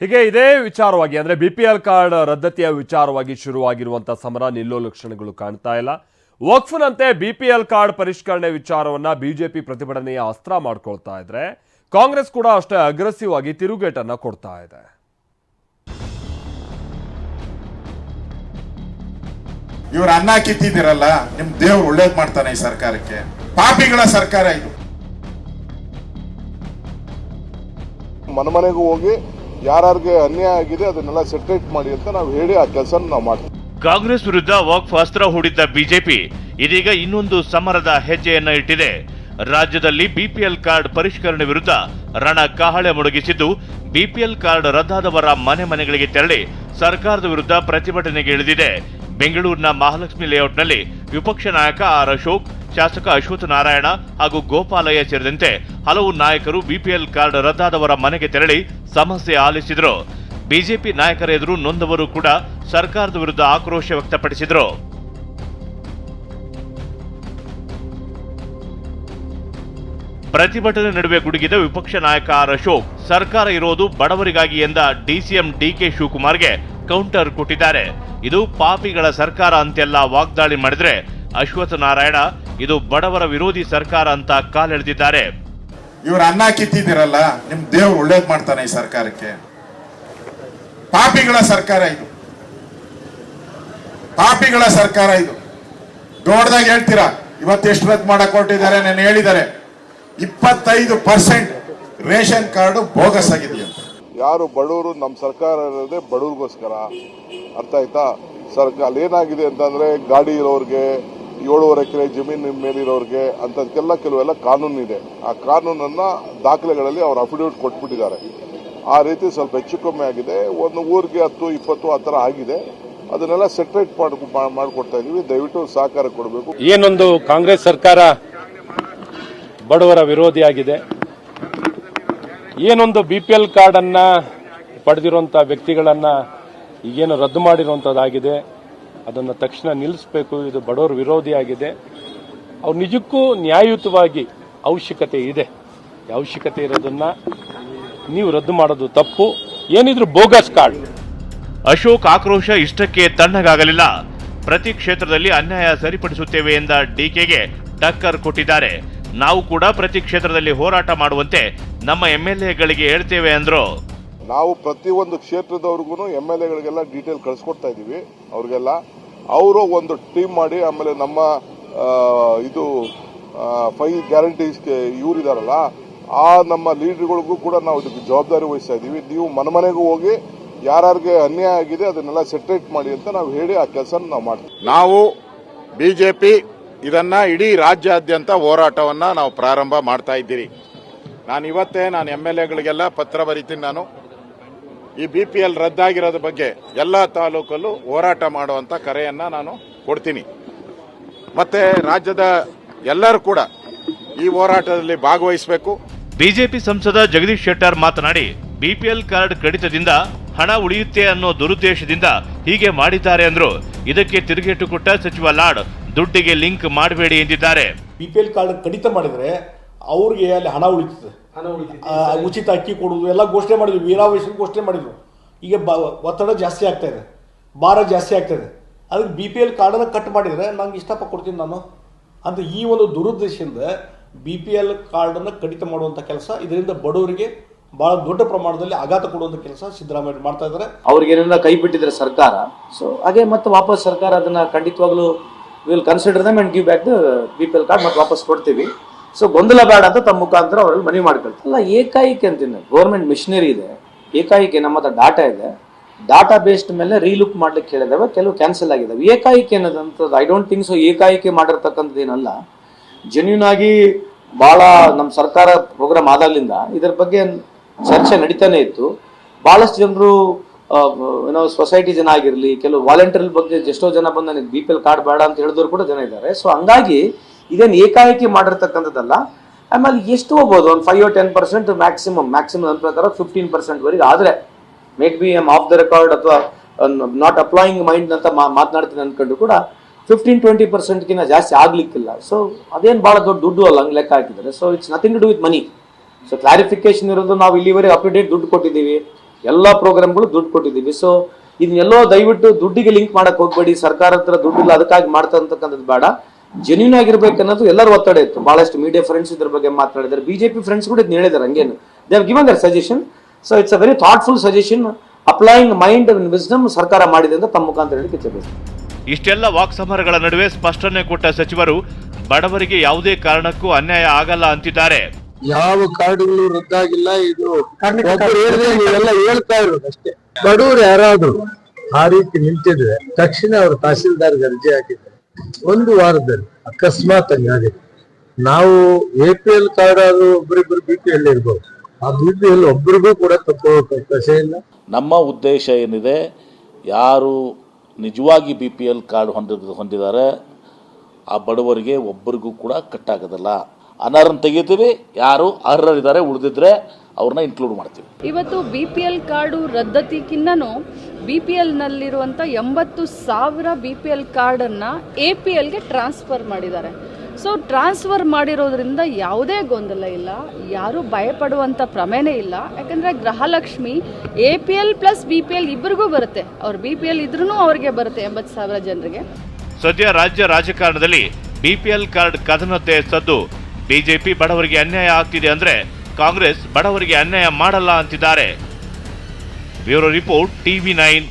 ಹೀಗೆ ಇದೇ ವಿಚಾರವಾಗಿ ಅಂದರೆ ಬಿ ಪಿ ಎಲ್ ಕಾರ್ಡ್ ರದ್ದತಿಯ ವಿಚಾರವಾಗಿ ಶುರುವಾಗಿರುವಂಥ ಸಮರ ನಿಲ್ಲೋ ಲಕ್ಷಣಗಳು ಕಾಣ್ತಾ ಇಲ್ಲ. ವಕ್ಫ್ನಂತೆ ಬಿ ಪಿ ಎಲ್ ಕಾರ್ಡ್ ಪರಿಷ್ಕರಣೆ ವಿಚಾರವನ್ನ ಪಿ ಪ್ರತಿಭಟನೆಯ ಅಸ್ತ್ರ ಮಾಡ್ಕೊಳ್ತಾ ಇದ್ರೆ ಕಾಂಗ್ರೆಸ್ ಕೂಡ ಅಷ್ಟೇ ಅಗ್ರೆಸಿವ್ ಆಗಿ ತಿರುಗೇಟನ್ನು ಕೊಡ್ತಾ ಇದೆ. ಇವ್ರ ಅನ್ನ ಕಿತ್ತಿದ್ದೀರಲ್ಲ ನಿಮ್ ದೇವ್ರು ಒಳ್ಳೇದ್ ಮಾಡ್ತಾನೆ ಈ ಸರ್ಕಾರಕ್ಕೆ. ಪಾಪಿಗಳ ಸರ್ಕಾರ ಇದು. ಮನೆ ಮನೆಗೂ ಹೋಗಿ ಯಾರ್ಯಾರಿಗೆ ಅನ್ಯಾಯ ಆಗಿದೆ ಅದನ್ನೆಲ್ಲ ಸೆಟ್ರೇಟ್ ಮಾಡಿ ಅಂತ ನಾವು ಹೇಳಿ ಆ ಕೆಲಸ ನಾವು ಮಾಡ್ತೀವಿ. ಕಾಂಗ್ರೆಸ್ ವಿರುದ್ಧ ವಾಕ್ ಅಸ್ತ್ರ ಹೂಡಿದ್ದ ಬಿಜೆಪಿ ಇದೀಗ ಇನ್ನೊಂದು ಸಮರದ ಹೆಜ್ಜೆಯನ್ನ ಇಟ್ಟಿದೆ. ರಾಜ್ಯದಲ್ಲಿ ಬಿಪಿಎಲ್ ಕಾರ್ಡ್ ಪರಿಷ್ಕರಣೆ ವಿರುದ್ಧ ರಣ ಕಹಳೆ ಮೊಳಗಿಸಿದ್ದು, ಬಿಪಿಎಲ್ ಕಾರ್ಡ್ ರದ್ದಾದವರ ಮನೆ ಮನೆಗಳಿಗೆ ತೆರಳಿ ಸರ್ಕಾರದ ವಿರುದ್ಧ ಪ್ರತಿಭಟನೆಗೆ ಇಳಿದಿದೆ. ಬೆಂಗಳೂರಿನ ಮಹಾಲಕ್ಷ್ಮಿ ಲೇಔಟ್ನಲ್ಲಿ ವಿಪಕ್ಷ ನಾಯಕ ಆರ್ ಅಶೋಕ್ ಶಾಸಕ ಅಶ್ವಥ್ ನಾರಾಯಣ ಹಾಗೂ ಗೋಪಾಲಯ್ಯ ಸೇರಿದಂತೆ ಹಲವು ನಾಯಕರು ಬಿಪಿಎಲ್ ಕಾರ್ಡ್ ರದ್ದಾದವರ ಮನೆಗೆ ತೆರಳಿ ಸಮಸ್ಯೆ ಆಲಿಸಿದರು. ಬಿಜೆಪಿ ನಾಯಕರ ಎದುರು ನೊಂದವರು ಕೂಡ ಸರ್ಕಾರದ ವಿರುದ್ಧ ಆಕ್ರೋಶ ವ್ಯಕ್ತಪಡಿಸಿದರು. ಪ್ರತಿಭಟನೆ ನಡುವೆ ಗುಡುಗಿದ ವಿಪಕ್ಷ ನಾಯಕ ಆರ್ ಅಶೋಕ್, ಸರ್ಕಾರ ಇರೋದು ಬಡವರಿಗಾಗಿ ಎಂದ ಡಿಸಿಎಂ ಡಿಕೆ ಶಿವಕುಮಾರ್ಗೆ ಕೌಂಟರ್ ಕೊಟ್ಟಿದ್ದಾರೆ. ಇದು ಪಾಪಿಗಳ ಸರ್ಕಾರ ಅಂತೆಲ್ಲ ವಾಗ್ದಾಳಿ ಮಾಡಿದ್ರೆ ಅಶ್ವಥ್ ನಾರಾಯಣ ಇದು ಬಡವರ ವಿರೋಧಿ ಸರ್ಕಾರ ಅಂತ ಕಾಲೆಳೆದಿದ್ದಾರೆ. ಇವ್ರ ಅನ್ನ ಕಿತ್ತಿದ್ದೀರಲ್ಲ ನಿಮ್ ದೇವ್ರು ಒಳ್ಳೇದ್ ಮಾಡ್ತಾನೆ ಈ ಸರ್ಕಾರಕ್ಕೆ. ಪಾಪಿಗಳ ಸರ್ಕಾರ ಇದು. ಪಾಪಿಗಳ ಸರ್ಕಾರ ಇದು. ದೊಡ್ಡದಾಗಿ ಹೇಳ್ತೀರಾ ಇವತ್ತು ಎಷ್ಟು ರದ್ದು ಮಾಡಕ್ ಹೊರಟಿದ್ದಾರೆ ನಾನು ಹೇಳಿದ್ದಾರೆ ಇಪ್ಪತ್ತೈದು ಪರ್ಸೆಂಟ್ ರೇಷನ್ ಕಾರ್ಡು ಬೋಗಸ್ ಆಗಿದೆ ಅಂತ. ಯಾರು ಬಡವರು ನಮ್ಮ ಸರ್ಕಾರ ಇರೋದೇ ಬಡವ್ರಿಗೋಸ್ಕರ. ಅರ್ಥ ಆಯ್ತಾ? ಸರ್ಕಾರ ಅಲ್ಲಿ ಏನಾಗಿದೆ ಅಂತಂದ್ರೆ ಗಾಡಿ ಇರೋರಿಗೆ ಏಳುವರೆ ಎಕರೆ ಜಮೀನು ಮೇಲಿರೋರಿಗೆ ಅಂಥದ್ಕೆಲ್ಲ ಕೆಲವೆಲ್ಲ ಕಾನೂನು ಇದೆ ಆ ಕಾನೂನನ್ನ ದಾಖಲೆಗಳಲ್ಲಿ ಅವರು ಅಫಿಡವಿಟ್ ಕೊಟ್ಬಿಟ್ಟಿದ್ದಾರೆ. ಆ ರೀತಿ ಸ್ವಲ್ಪ ಹೆಚ್ಚು ಕಮ್ಮಿ ಆಗಿದೆ. ಒಂದು ಊರಿಗೆ ಹತ್ತು, ಇಪ್ಪತ್ತು ಆ ಥರ ಆಗಿದೆ. ಅದನ್ನೆಲ್ಲ ಸೆಟ್ರೇಟ್ ಮಾಡಿ ಮಾಡಿಕೊಡ್ತಾ ಇದೀವಿ. ದಯವಿಟ್ಟು ಸಹಕಾರ ಕೊಡಬೇಕು. ಏನೊಂದು ಕಾಂಗ್ರೆಸ್ ಸರ್ಕಾರ ಬಡವರ ವಿರೋಧಿಯಾಗಿದೆ. ಏನೊಂದು ಬಿ ಪಿ ಎಲ್ ಕಾರ್ಡನ್ನು ಪಡೆದಿರುವಂಥ ವ್ಯಕ್ತಿಗಳನ್ನು ಈಗೇನು ರದ್ದು ಮಾಡಿರುವಂಥದ್ದಾಗಿದೆ ಅದನ್ನು ತಕ್ಷಣ ನಿಲ್ಲಿಸಬೇಕು. ಇದು ಬಡವರ ವಿರೋಧಿಯಾಗಿದೆ ಅವ್ರು ನಿಜಕ್ಕೂ ನ್ಯಾಯಯುತವಾಗಿ ಅವಶ್ಯಕತೆ ಇದೆ. ಈ ಅವಶ್ಯಕತೆ ಇರೋದನ್ನು ನೀವು ರದ್ದು ಮಾಡೋದು ತಪ್ಪು. ಏನಿದ್ರು ಬೋಗಸ್ ಕಾರ್ಡ್. ಅಶೋಕ್ ಆಕ್ರೋಶ ಇಷ್ಟಕ್ಕೆ ತಣ್ಣಗಾಗಲಿಲ್ಲ. ಪ್ರತಿ ಕ್ಷೇತ್ರದಲ್ಲಿ ಅನ್ಯಾಯ ಸರಿಪಡಿಸುತ್ತೇವೆ ಎಂದ ಡಿಕೆಗೆ ಟಕ್ಕರ್ ಕೊಟ್ಟಿದ್ದಾರೆ. ನಾವು ಕೂಡ ಪ್ರತಿ ಕ್ಷೇತ್ರದಲ್ಲಿ ಹೋರಾಟ ಮಾಡುವಂತೆ ನಮ್ಮ ಎಂಎಲ್ಎಗಳಿಗೆ ಹೇಳ್ತೇವೆ ಅಂದ್ರು. ನಾವು ಪ್ರತಿಯೊಂದು ಕ್ಷೇತ್ರದವ್ರಿಗೂ ಎಂ ಎಲ್ ಎಗಳಿಗೆಲ್ಲ ಡೀಟೇಲ್ ಕಳಿಸ್ಕೊಡ್ತಾ ಇದ್ದೀವಿ ಅವ್ರಿಗೆಲ್ಲ ಅವರು ಒಂದು ಟೀಮ್ ಮಾಡಿ, ಆಮೇಲೆ ನಮ್ಮ ಇದು ಫೈವ್ ಗ್ಯಾರಂಟೀಸ್ ಇವರಿದಾರಲ್ಲ, ಆ ನಮ್ಮ ಲೀಡರ್ಗಳಿಗೂ ಕೂಡ ನಾವು ಇದಕ್ಕೆ ಜವಾಬ್ದಾರಿ ವಹಿಸ್ತಾ ಇದ್ದೀವಿ. ನೀವು ಮನೆ ಮನೆಗೂ ಹೋಗಿ, ಯಾರ್ಯಾರಿಗೆ ಅನ್ಯಾಯ ಆಗಿದೆ ಅದನ್ನೆಲ್ಲ ಸೆಟ್ರೇಟ್ ಮಾಡಿ ಅಂತ ನಾವು ಹೇಳಿ ಆ ಕೆಲಸ ನಾವು ಮಾಡ್ತೀವಿ. ನಾವು ಬಿಜೆಪಿ ಇದನ್ನ ಇಡೀ ರಾಜ್ಯಾದ್ಯಂತ ಹೋರಾಟವನ್ನ ನಾವು ಪ್ರಾರಂಭ ಮಾಡ್ತಾ ಇದ್ದೀರಿ. ನಾನು ಇವತ್ತೇ ನಾನು ಎಂ ಎಲ್ ಎಗಳಿಗೆಲ್ಲ ಪತ್ರ ಬರಿತೀನಿ ನಾನು. ಈ ಬಿ ಪಿ ಎಲ್ ರದ್ದಾಗಿರೋದ್ರ ಬಗ್ಗೆ ಎಲ್ಲ ತಾಲೂಕಲ್ಲೂ ಹೋರಾಟ ಮಾಡುವಂತ ಕರೆಯನ್ನ ನಾನು ಕೊಡ್ತೀನಿ. ಮತ್ತೆ ರಾಜ್ಯದ ಎಲ್ಲರೂ ಕೂಡ ಈ ಹೋರಾಟದಲ್ಲಿ ಭಾಗವಹಿಸಬೇಕು. ಬಿಜೆಪಿ ಸಂಸದ ಜಗದೀಶ್ ಶೆಟ್ಟರ್ ಮಾತನಾಡಿ ಬಿಪಿಎಲ್ ಕಾರ್ಡ್ ಕಡಿತದಿಂದ ಹಣ ಉಳಿಯುತ್ತೆ ಅನ್ನೋ ದುರುದ್ದೇಶದಿಂದ ಹೀಗೆ ಮಾಡಿದ್ದಾರೆ ಅಂದ್ರು ಇದಕ್ಕೆ ತಿರುಗೇಟು ಕೊಟ್ಟ ಸಚಿವ ಲಾಡ್ ದುಡ್ಡಿಗೆ ಲಿಂಕ್ ಮಾಡಬೇಡಿ ಎಂದಿದ್ದಾರೆ. ಬಿಪಿಎಲ್ ಪಿ ಎಲ್ ಕಾರ್ಡ್ ಕಡಿತ ಮಾಡಿದರೆ ಅವ್ರಿಗೆ ಅಲ್ಲಿ ಹಣ ಉಳಿತದೆ. ಆ, ಉಚಿತ ಅಕ್ಕಿ ಕೊಡುವುದು ಎಲ್ಲ ಘೋಷಣೆ ಮಾಡಿದ್ರು ವೀರಾವೇಶ ಘೋಷಣೆ ಮಾಡಿದ್ರು. ಈಗ ಬ ಒತ್ತಡ ಜಾಸ್ತಿ ಆಗ್ತಾ ಇದೆ. ಭಾರ ಜಾಸ್ತಿ ಆಗ್ತಾ ಇದೆ. ಅದಕ್ಕೆ ಬಿ ಪಿ ಎಲ್ ಕಾರ್ಡನ್ನು ಕಟ್ ಮಾಡಿದರೆ ನಂಗೆ ಇಷ್ಟಪಟ್ಟು ಕೊಡ್ತೀನಿ ನಾನು. ಅಂತ ಈ ಒಂದು ದುರುದ್ದೇಶದಿಂದ ಬಿ ಪಿ ಎಲ್ ಕಾರ್ಡನ್ನು ಕಡಿತ ಮಾಡುವಂಥ ಕೆಲಸ ಇದರಿಂದ ಬಡವರಿಗೆ ಭಾಳ ದೊಡ್ಡ ಪ್ರಮಾಣದಲ್ಲಿ ಆಘಾತ ಕೊಡುವಂಥ ಕೆಲಸ ಸಿದ್ದರಾಮಯ್ಯ ಮಾಡ್ತಾ ಇದ್ದಾರೆ. ಅವ್ರಿಗೇನೆಲ್ಲ ಕೈ ಬಿಟ್ಟಿದ್ರೆ ಸರ್ಕಾರ. ಸೊ ಹಾಗೆ ಮತ್ತೆ ವಾಪಸ್ ಸರ್ಕಾರ ಅದನ್ನ ಖಂಡಿತವಾಗ್ಲೂ will consider them and give back the B P L card ಮತ್ತೆ ವಾಪಸ್ ಕೊಡ್ತೀವಿ. ಸೊ ಗೊಂದಲ ಬೇಡ ಅಂತ ತಮ್ಮ ಮುಖಾಂತರ ಅವರಲ್ಲಿ ಮನವಿ ಮಾಡ್ಕೊಳ್ತಾರೆ ಅಲ್ಲ, ಏಕಾಏಕಿ ಅಂತೀನಿ ಗೌರ್ಮೆಂಟ್ ಮಿಷನರಿ ಇದೆ. ಏಕಾಏಕಿ ನಮ್ಮ ಹತ್ರ ಡಾಟಾ ಇದೆ. ಡಾಟಾ ಬೇಸ್ಡ್ ಮೇಲೆ ರೀಲುಕ್ ಮಾಡ್ಲಿಕ್ಕೆ ಹೇಳಿದಾವೆ. ಕೆಲವು ಕ್ಯಾನ್ಸಲ್ ಆಗಿದ್ದಾವೆ ಏಕಾಏಕಿ ಅನ್ನೋದಂಥದ್ದು ಐ ಡೋಂಟ್ ಥಿಂಕ್ ಸೊ ಏಕಾಏಕಿ ಮಾಡಿರ್ತಕ್ಕಂಥದ್ದು ಏನಲ್ಲ. ಜೆನ್ಯೂನ್ ಆಗಿ ಬಹಳ ನಮ್ಮ ಸರ್ಕಾರ ಪ್ರೋಗ್ರಾಮ್ ಆದಾಗಲಿಂದ ಇದರ ಬಗ್ಗೆ ಚರ್ಚೆ ನಡೀತಾನೆ ಇತ್ತು. ಭಾಳಷ್ಟು ಜನರು ಏನೋ ಸೊಸೈಟಿ ಜನ ಆಗಿರಲಿ, ಕೆಲವು ವಾಲಂಟಿಯರ್ ಬಗ್ಗೆ ಎಷ್ಟೋ ಜನ ಬಂದು ನನಗೆ ಬಿ ಪಿ ಎಲ್ ಕಾರ್ಡ್ ಬೇಡ ಅಂತ ಹೇಳಿದವರು ಕೂಡ ಜನ ಇದ್ದಾರೆ. ಸೊ ಹಂಗಾಗಿ ಇದೇನು ಏಕಾಏಕಿ ಮಾಡಿರ್ತಕ್ಕಂಥದ್ದಲ್ಲ. ಆಮೇಲೆ ಎಷ್ಟು ಹೋಗ್ಬೋದು? ಒಂದು five ten percent maximum maximum ನನ್ನ ಪ್ರಕಾರ ಫಿಫ್ಟೀನ್ ಪರ್ಸೆಂಟ್ವರೆಗೆ ಆದರೆ maybe I'm off the record ಅಥವಾ ನಾಟ್ ಅಪ್ಲಾಯಿಂಗ್ ಮೈಂಡ್ ಅಂತ ಮಾತನಾಡ್ತೀನಿ ಅಂದ್ಕೊಂಡು ಕೂಡ ಫಿಫ್ಟೀನ್ ಟ್ವೆಂಟಿ ಪರ್ಸೆಂಟ್ಗಿಂತ ಜಾಸ್ತಿ ಆಗಲಿಕ್ಕಿಲ್ಲ. ಸೊ ಅದೇನು ಭಾಳ ದೊಡ್ಡ ದುಡ್ಡು ಅಲ್ಲ, ಹಂಗೆ ಲೆಕ್ಕ ಹಾಕಿದ್ದಾರೆ. So it's nothing to do with money so clarification ಇರೋದು ನಾವು ಇಲ್ಲಿವರೆಗೆ ಅಪ್ ಟು ಡೇಟ್ ದುಡ್ಡು ಕೊಟ್ಟಿದ್ದೀವಿ. ಎಲ್ಲ ಪ್ರೋಗ್ರಾಮ್ಗಳು ದುಡ್ಡು ಕೊಟ್ಟಿದ್ದೀವಿ. ಸೊ ಇದನ್ನೆಲ್ಲೋ ದಯವಿಟ್ಟು ದುಡ್ಡಿಗೆ ಲಿಂಕ್ ಮಾಡಕ್ಕೆ ಹೋಗ್ಬೇಡಿ. ಸರ್ಕಾರ ಹತ್ರ ದುಡ್ಡಿಲ್ಲ, ಅದಕ್ಕಾಗಿ ಮಾಡ್ತಾ ಅಂತಕ್ಕಂಥದ್ದು ಬೇಡ. ಜೆನ್ಯೂನ್ ಆಗಿರ್ಬೇಕು ಅನ್ನೋದು ಎಲ್ಲರೂ ಒತ್ತಡ ಇತ್ತು. ಬಹಳಷ್ಟು ಮೀಡಿಯಾ ಫ್ರೆಂಡ್ಸ್ ಇದ್ರ ಬಗ್ಗೆ ಮಾತನಾಡಿದ್ದಾರೆ ಬಿಜೆಪಿ ಫ್ರೆಂಡ್ಸ್ ಕೂಡ ಇದನ್ನ ಹೇಳಿದ್ದಾರೆ ಹಂಗೇನು. They have given their suggestion so it's a very thoughtful suggestion applying mind and wisdom ಸರ್ಕಾರ ಮಾಡಿದೆ ಅಂತ ತಮ್ಮ ಮುಖಾಂತರ ಹೇಳಿಕೆ ಇಚ್ಛೆ ಇಷ್ಟೆಲ್ಲ ವಾಕ್ಸಮರಗಳ ನಡುವೆ ಸ್ಪಷ್ಟನೆ ಕೊಟ್ಟ ಸಚಿವರು ಬಡವರಿಗೆ ಯಾವುದೇ ಕಾರಣಕ್ಕೂ ಅನ್ಯಾಯ ಆಗಲ್ಲ ಅಂತಿದ್ದಾರೆ. ಯಾವ ಕಾರ್ಡ್ಗಳು ರದ್ದಾಗಿಲ್ಲ ಇದು ನೀವೆಲ್ಲ ಹೇಳ್ತಾ ಇರೋದು ಅಷ್ಟೇ. ಬಡವರು ಯಾರಾದ್ರೂ ಆ ರೀತಿ ನಿಂತಿದ್ರೆ ತಕ್ಷಣ ಅವರು ತಹಸೀಲ್ದಾರ್ಗೆ ಅರ್ಜಿ ಹಾಕಿದ್ರೆ ಒಂದು ವಾರದಲ್ಲಿ ಅಕಸ್ಮಾತ್ ನಾವು ಎ ಪಿ ಎಲ್ ಕಾರ್ಡ್ ಆದ್ರೂ ಒಬ್ಬರಿಬ್ಬರು ಬಿ ಪಿ ಎಲ್ ಇರ್ಬೋದು. ಆ ಬಿ ಪಿ ಎಲ್ ಒಬ್ರಿಗೂ ಕೂಡ ತಕ್ಕೋಕೆ ಅವಕಾಶ ಇಲ್ಲ. ನಮ್ಮ ಉದ್ದೇಶ ಏನಿದೆ, ಯಾರು ನಿಜವಾಗಿ ಬಿ ಪಿ ಎಲ್ ಕಾರ್ಡ್ ಹೊಂದಿದ ಹೊಂದಿದ್ದಾರೆ ಆ ಬಡವರಿಗೆ ಒಬ್ಬರಿಗೂ ಕೂಡ ಕಟ್ಟಾಗೋದಿಲ್ಲ. ಅನಾರನ್ನ ತೆಗಿತೀವಿ, ಯಾರು ಅರ್ಹರಿದ್ದಾರೆ, ಉಳಿದಿದ್ರೆ ಅವ್ರನ್ನ ಇನ್ಕ್ಲೂಡ್ ಮಾಡ್ತೀವಿ. ಇವತ್ತು ಬಿ ಪಿ ಎಲ್ ಕಾರ್ಡು ರದ್ದತಿಗಿನ್ನೂ ಬಿ ಪಿ ಎಲ್ನಲ್ಲಿರುವಂಥ ಎಂಬತ್ತು ಸಾವಿರ ಬಿ ಪಿ ಎಲ್ ಕಾರ್ಡನ್ನು ಎ ಪಿ ಎಲ್ಗೆ ಟ್ರಾನ್ಸ್ಫರ್ ಮಾಡಿದ್ದಾರೆ. ಸೊ ಟ್ರಾನ್ಸ್ಫರ್ ಮಾಡಿರೋದ್ರಿಂದ ಯಾವುದೇ ಗೊಂದಲ ಇಲ್ಲ ಯಾರೂ ಭಯಪಡುವಂಥ ಪ್ರಮೇನೇ ಇಲ್ಲ. ಯಾಕಂದರೆ Gruhalakshmi A P L plus B P L ಇಬ್ಬರಿಗೂ ಬರುತ್ತೆ. ಅವ್ರು ಬಿ ಪಿ ಎಲ್ ಇದ್ರೂ ಅವ್ರಿಗೆ ಬರುತ್ತೆ ಎಂಬತ್ತು ಸಾವಿರ ಜನರಿಗೆ. ಸದ್ಯ ರಾಜ್ಯ ರಾಜಕಾರಣದಲ್ಲಿ ಬಿಪಿಎಲ್ ಕಾರ್ಡ್ ಕದನತೆ ಸದ್ದು. ಬಿಜೆಪಿ ಬಡವರಿಗೆ ಅನ್ಯಾಯ ಆಗ್ತಿದೆ ಅಂದ್ರೆ ಕಾಂಗ್ರೆಸ್ ಬಡವರಿಗೆ ಅನ್ಯಾಯ ಮಾಡಲ್ಲ ಅಂತಿದ್ದಾರೆ. Bureau report TV nine.